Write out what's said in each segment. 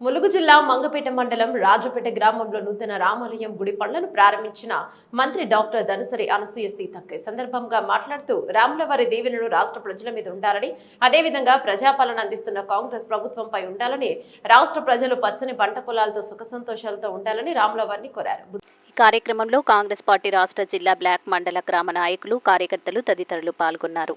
ములుగు జిల్లా మంగపేట మండలం రాజుపేట గ్రామంలో నూతన రామాలయం గుడి పనులను ప్రారంభించిన మంత్రి డాక్టర్ ధనసరి అనసూయ సీతక్క సందర్భంగా మాట్లాడుతూ రాములవారి దీవెనలు రాష్ట్ర ప్రజల మీద ఉండాలని అదేవిధంగా ప్రజాపాలన అందిస్తున్న కాంగ్రెస్ ప్రభుత్వంపై ఉండాలని రాష్ట్ర ప్రజలు పచ్చని పంట పొలాలతో సుఖ సంతోషాలతో ఉండాలని రాములవారిని కోరారు. ఈ కార్యక్రమంలో కాంగ్రెస్ పార్టీ రాష్ట్ర జిల్లా బ్లాక్ మండల గ్రామ నాయకులు కార్యకర్తలు తదితరులు పాల్గొన్నారు.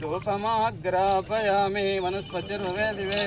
పుష్పై పూజయామి ధూపమాగ్రాపయామి వనస్పతిర్వే దివే.